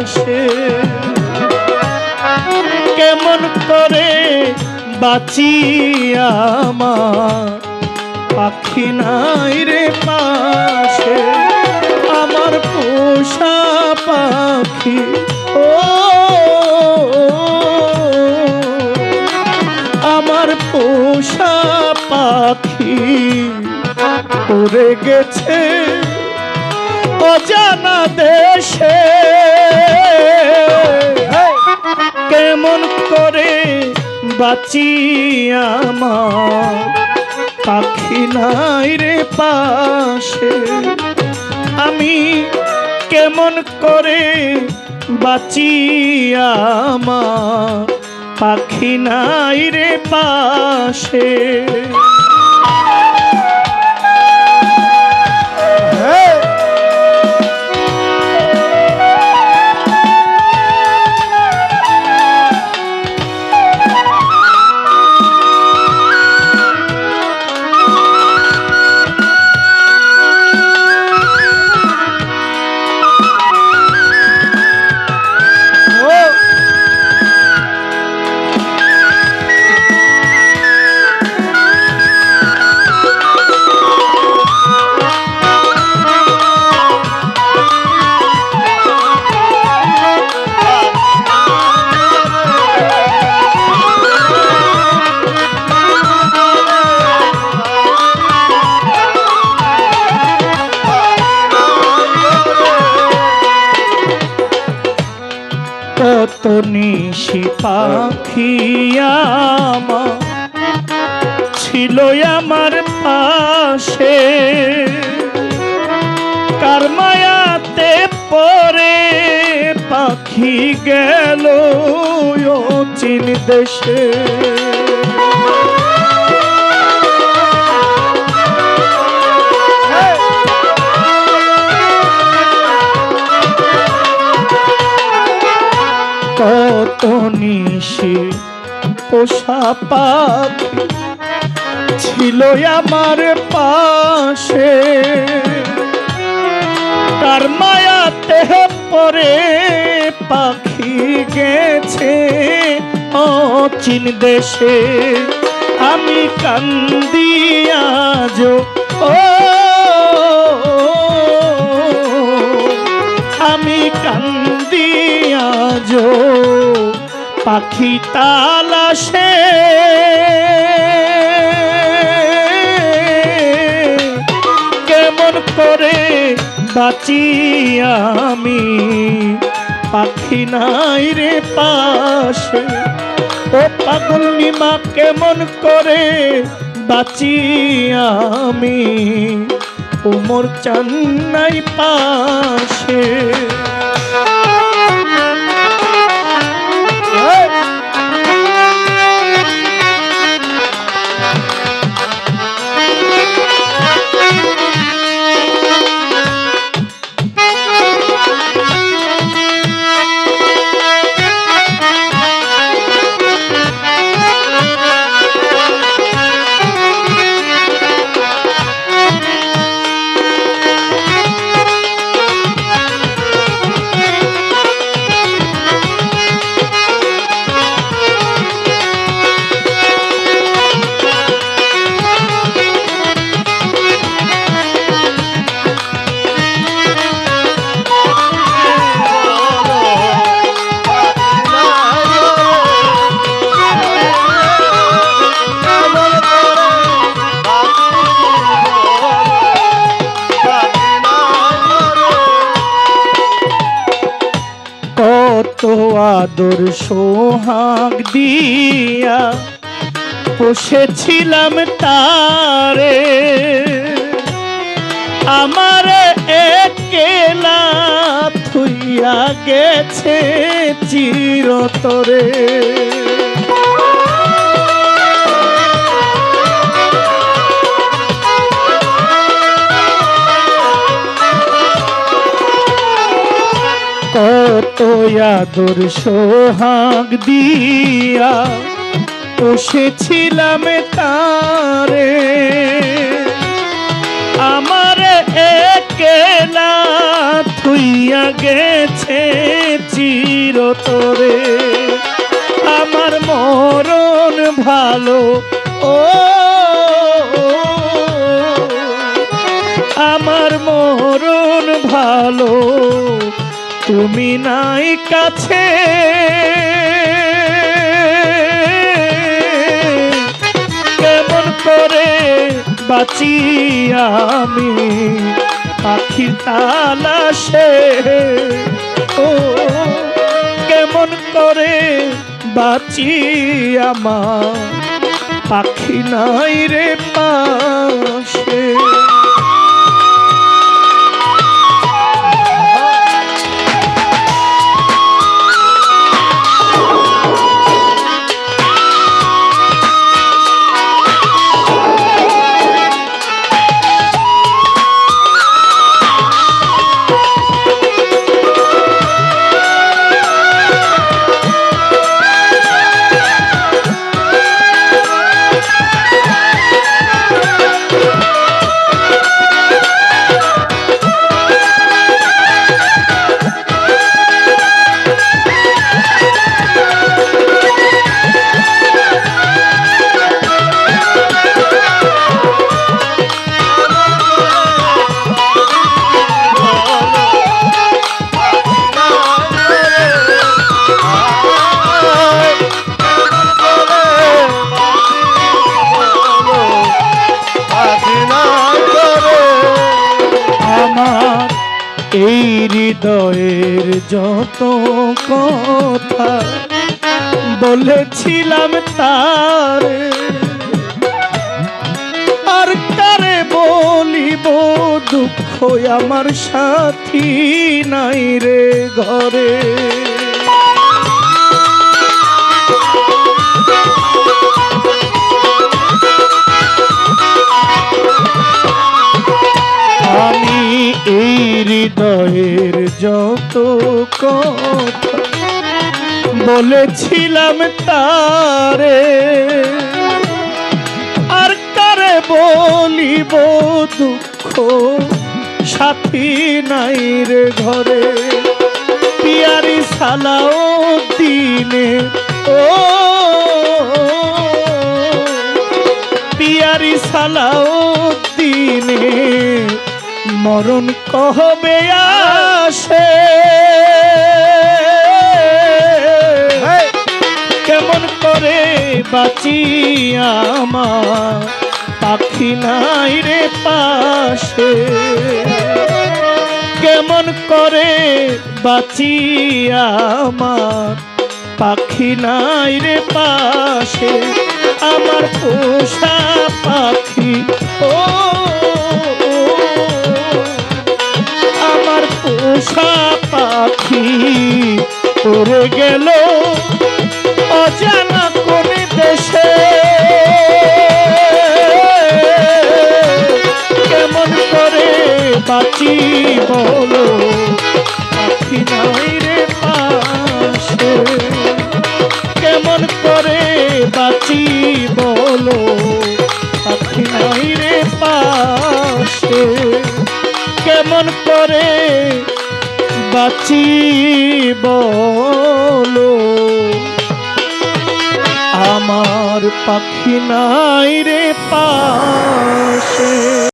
পাশে কেমন করে বাঁচি আমার? পাখি নাই রে পাশে, আমার পোষা পাখি। ও, আমার পোষা পাখি। উড়ে গেছে অজানা দেশে? কেমন করে বাঁচি আমার? পাখি নাই রে পাশে। আমি কেমন করে বাঁচি আমার? পাখি নাই রে পাশে। নিশি পাখি ছিল আমার পাশে। কার মায়াতে পরে পাখি গেল চিন দেশে। নিশি পোষা পাখি ছিল আমার পাশে। তার মায়াতে পরে পাখি গেছে, অচিন দেশে। আমি কান্দি আজ ও, আমি কান্দি আজ পাখি তালাশে কেমন করে বাঁচি আমি? পাখি নাই রে পাশে। ও পাগল নিমা, কেমন করে বাঁচি আমি? উমর চান্নাই পাশে। আদর সোহাগ দিয়া পোষেছিলাম তারে। আমার একেলা থুইয়া গেছে চিরতরে। কত আদর সোহাগ দিয়া বসেছিলাম তারে। আমার একেলা থুইয়া গেছে তোরে আমার মরণ ভালো, ও আমার মরণ ভালো। তুমি নাই কাছে। কেমন করে বাঁচি আমি পাখির তালাশে? ও, কেমন করে বাঁচি আমার পাখি নাই রে পাশে? এই হৃদয়ের যত কথা বলেছিলাম তার, আর কারে বলিব দুঃখ আমার সাথী নাই রে ঘরে? আমি এই হৃদয়ের যত কথা বলেছিলাম তারে, আর কারে বলিব দুঃখ? সাথী নাই রে ঘরে, পিয়ারি সালাও দিনে, ও পিয়ারি সালাও মরণ কহবে আসে? কেমন করে বাঁচি আমার? পাখি নাই রে পাশে। কেমন করে বাঁচি আমার? পাখি নাই রে পাশে। আমার পোষা পাখি ও পোষা পাখি উড়ে গেল অজানা কোন দেশে। কেমন করে বাঁচি বলো? পাখি নাই রে পাশে। কেমন করে বাঁচি বলো? পাখি নাই রে পাশে। কেমন করে বাঁচি বলো। আমার পাখি নাই রে পাশে।